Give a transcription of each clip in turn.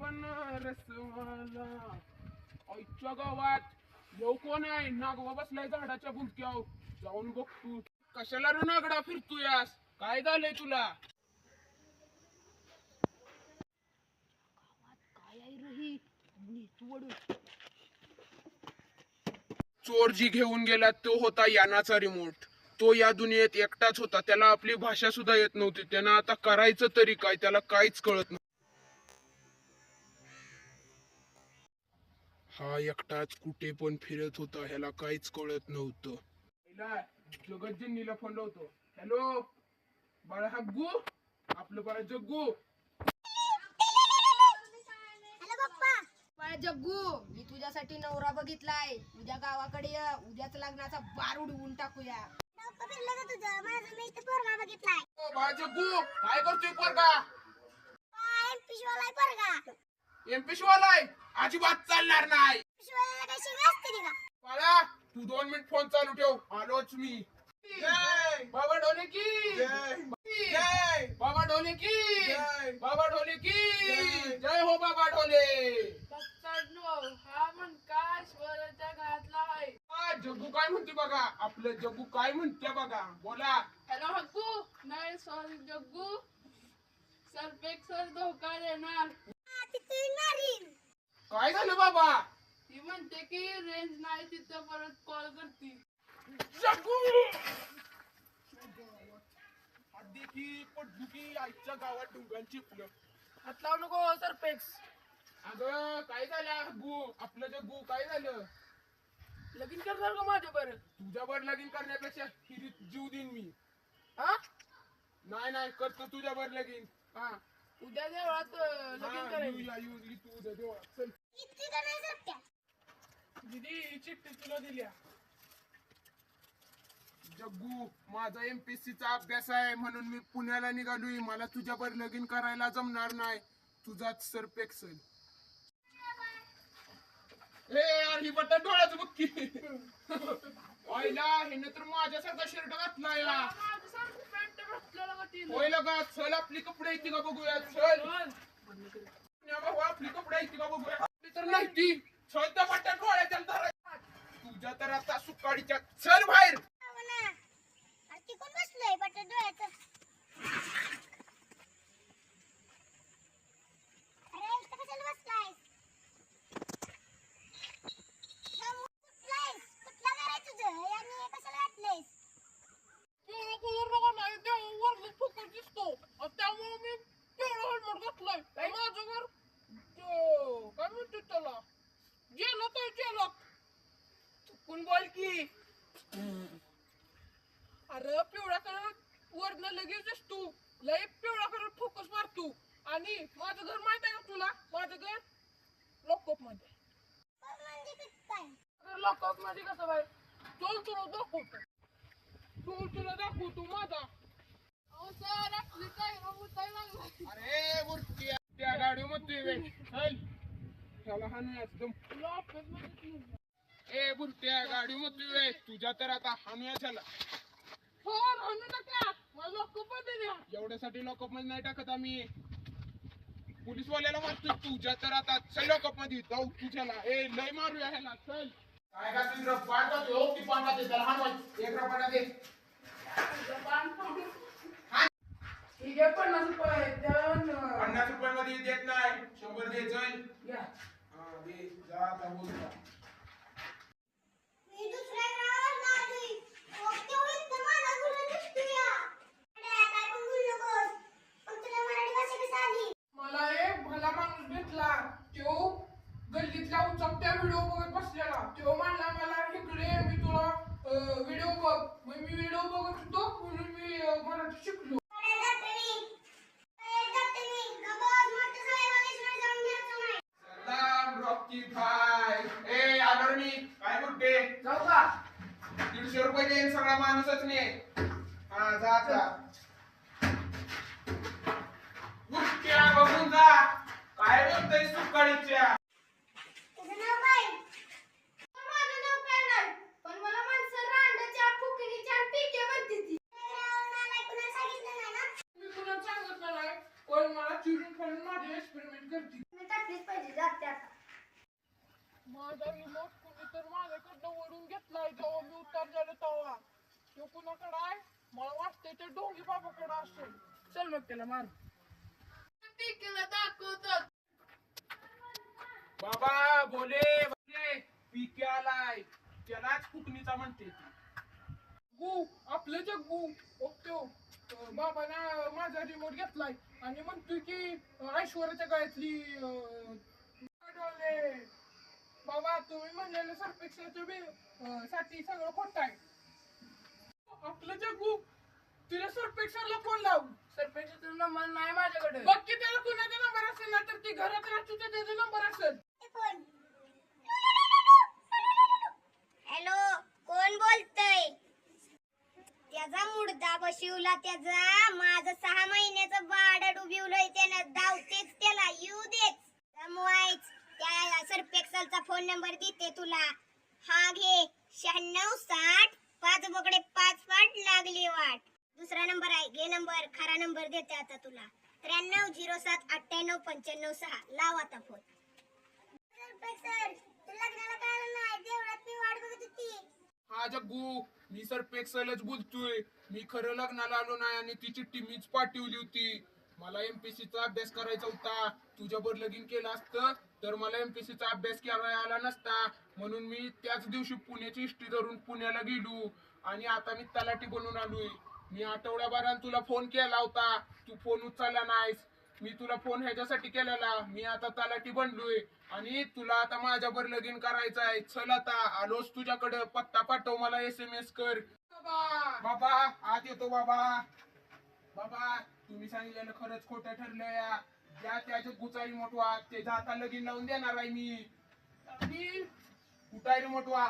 बनारस वाला आईच्या गावात येऊ कोण आहे नागवा बसलाय झाडाच्या बुंक्यावर जाऊन बघ तू कशाला रे नागडा फिरतोयास? काय झालंय तुला? काय आहे रे ही नीतू वडू चोर जी घेऊन गेला तो होता यानाचा रिमोट तो या दुनियेत एकटाच होता. त्याला आपली भाषा सुद्धा येत नव्हती. त्यानं आता करायचं तरी काय? त्याला काहीच कळत नव्हतं. हा एकटाच कुठे पण फिरत होता ह्याला काहीच कळत नव्हतं. जगतजनीला फोन लावतो. हॅलो बाळा हग्गू? आपलं बाळा जग्गू? हॅलो पप्पा. बाळ जग्गू मी तुझ्यासाठी नवरा बघितलाय. उद्या गावाकडे ये. उद्याच लग्नाचा बार उडवून टाकूया. ओ, बाळा जग्गू काय करतोय पोरगा? काय पिशवालाय पोरगा. एमपी शिवालाय अजिबात चालणार नाही. असते ती का? बाळा तू दोन मिनिट फोन चालू ठेव. आलोच मी. बाबा ढोले की. बाबा ढोले की. बाबा ढोले की. जय. हो बाबा हा आहे? आ, जग्गू काय म्हणते बघा? आपलं जग्गू काय म्हणते बघा? बोला. हॅलो हक्कू नाही सॉरी जग्गू. सर धोका देणार. काय झालं बाबा? ती म्हणते की रेंज नाही तिथं परत कॉल करते. की पडली की आईच्या गावात डुंगांची फुलं. हात लावू नको सरपेक्स अगं काय झालं? हग्गू आपलं जग्गू काय झालं? लगीन करणार का माझ्या बरं तुझ्यावर लगीन करण्यापेक्षा हिरीत जीव देईन मी. हा? नाही नाही करतो तुझ्यावर लगीन. हा. उद्या देवळात लगीन हा, करायचं. येऊ येऊ, तू उद्या देवळात. चल. इतकी का नाही सुट्ट्या. दिदी ही चिठ्ठी तुला दिल्या जग्गू माझा एमपीएससी चा अभ्यास आहे म्हणून मी पुण्याला निघालोय. मला तुझ्यावर लगीन करायला जमणार नाही. तुझाच सरपेक्सल ए यार ही बट्टा डोळ्याचं बघ की. ओयला हिने तर माझ्यासारखा शर्ट घातला या माझ्यासारखं पॅन्ट घातलेलं का तिने? होय लगा चल आपली कपडे येते का बघूया? चल. पुण्या भाऊ, आपली कपडे येते का बघूया? तर नाही ती श्रद्धा त्या डोळ्याच्या धरायच्या. तुझ्या तर आता सुकाडीच्या सर बाहेर हो ना अरे ती कोण बसलंय बट डोळ्याचं अरे इथं कशाला बसलाय कुठलायस कुठला घर आहे तुझं आणि हे कशाला घातलंयस पिवळा कलर बघा नाही तेव्हा वरनं फुकट दिसतो आणि त्यामुळे मी पिवळा हेल्मेट घातलाय माझं घर तो- काय म्हणते त्याला जेलात आहे जेलात चुकून बोल की? अरे पिवळा कलर वरनं लगेच दिसतो लय पिवळा कलर फोकस मारतो आणि माझं घर माहीत आहे का तुला? माझं घर लॉकअपमध्ये. लॉकअपमध्ये कसं बाय चल तुला दाखवतो. चल तुला दाखवतो माझा. अरे मूर्ती त्या गाडी. चल. त्याला एकदम. मध्ये ए बुरट्या गाडी बे. तुझ्या तर आता हाणूया त्याला सर आणू नका. मला लॉकअपमध्ये द्या. एवढ्यासाठी लॉकअपमध्ये नाही टाकत आम्ही. पोलीसवाल्याला मारतोय. तुझ्या तर आता चल लॉकअपमध्ये. जाऊ तुझ्याला. ए लय मारूया ह्याला. चल. काय का तुझं हो एक दे. ठीक आहे रुपये. पन्नास रुपये. मध्ये देत नाही. शंभर दे चल घ्या. हा दे जा आता बोल जा. मी दुसऱ्या गावात आलोय. ओके होईल तर मला गुन्हा दिसतोया. अरे, काय पण बोलू नकोस. पण तुला मराठी भाषा कशी आली? मला एक भला माणूस भेटला तो गल्लीतल्या उचकत्या व्हिडिओ बघत बसलेला. तो म्हणला मला इकडे मी तुला व्हिडिओ बघ. मग मी व्हिडिओ बघत होतो म्हणून मी मराठी शिकलो. काय बोलते? जाऊ का? दीडशे रुपये देईन सगळा माणूसच नाही हा जा जा गुटक्या बघून जा काय बोलतोय सुकाळीच्या तुझं नाव काय? माझं नाव काय नाही. पण मला माणसं रांडाच्या, फुकणीच्या आणि पिके म्हणते ती. मला कुणाला सांगितलं नाही ना? मी तुला सांगत नाही पण मला चिरून खाऊन माझे एक्सपेरिमेंट करते मी तर माझा रिमोट कुणी तर माझ्याकडनं ओढून घेतलाय जेव्हा मी उतरलेलो तेव्हा तो कुणाकडे आहे? मला वाटतंय ते डोंगी बाबाकडे असेल. चल मग त्याला मार केलं दाखवतात बाबा बोले बोले पीके आलाय. त्यालाच फुकणीचा म्हणते. गु आपलं जे गु. ओके बाबानं माझा रिमोट घेतलाय. आणि म्हणतोय की ऐश्वर्याच्या गळ्यातली. बाबा तुम्ही म्हणलेलं सर्पेक्षाच्या साठी सगळं खोटं आहे. आपलं जे गु. तुला सर्पेक्षाला फोन लाव. सर्पेक्षाचा नंबर नाही माझ्याकडे. बघ की त्याला कुणाचा नंबर असेल ना तर ती घरात राहतो त्याचा नंबर असेल. बशिवला त्याचा. माझं सहा महिन्याचं बाड डुबिवलंय त्यानं. धावतेच त्याला. येऊ देच त्यामुळेच त्या सरपेक्सलचा फोन नंबर देते तुला. हा घे. शहाण्णव साठ पाच बोकडे पाच पाठ लागली वाट. दुसरा नंबर आहे. घे नंबर खरा नंबर देते आता तुला. त्र्याण्णव झिरो सात अठ्ठ्याण्णव पंच्याण्णव सहा. लाव आता फोन लग्नाला काय नाही. देवळात मी वाट बघत होती. हा जग्गू मी सर पेक्सलच बोलतोय. मी खरं लग्नाला आलो नाही आणि ती चिठ्ठी मीच पाठवली होती. मला एमपीसी चा अभ्यास करायचा होता. तुझ्यावर लगीन केलं असतं तर मला एमपीसी चा अभ्यास करायला आला नसता. म्हणून मी त्याच दिवशी पुण्याची हिस्ट्री धरून पुण्याला गेलो आणि आता मी तलाठी बनून आलोय. मी आठवड्याभरात तुला फोन केला होता. तू फोन उचलला नाहीस. मी तुला फोन ह्याच्यासाठी केलेला. मी आता तलाठी बनलोय. आणि तुला आता माझ्यावर लगीन करायचं आहे चल आता आलोच तुझ्याकडे. पत्ता पाठव मला एस एम एस कर. बाबा! बाबा! आत येतो बाबा. बाबा तुम्ही सांगितलेलं खरंच खोटं ठरलं या ज्या त्याचे गुचाई मोठवा ते आता लगीन लावून देणार आहे मी. आणि कुठाय मोठवा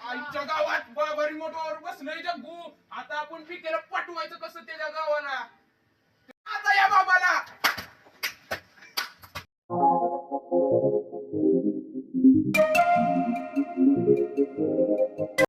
आईच्या गावात बाबा रिमोटवर बसलंय जग्गू. आता आपण पिकेला पाठवायचं कसं त्याच्या गावाला? you.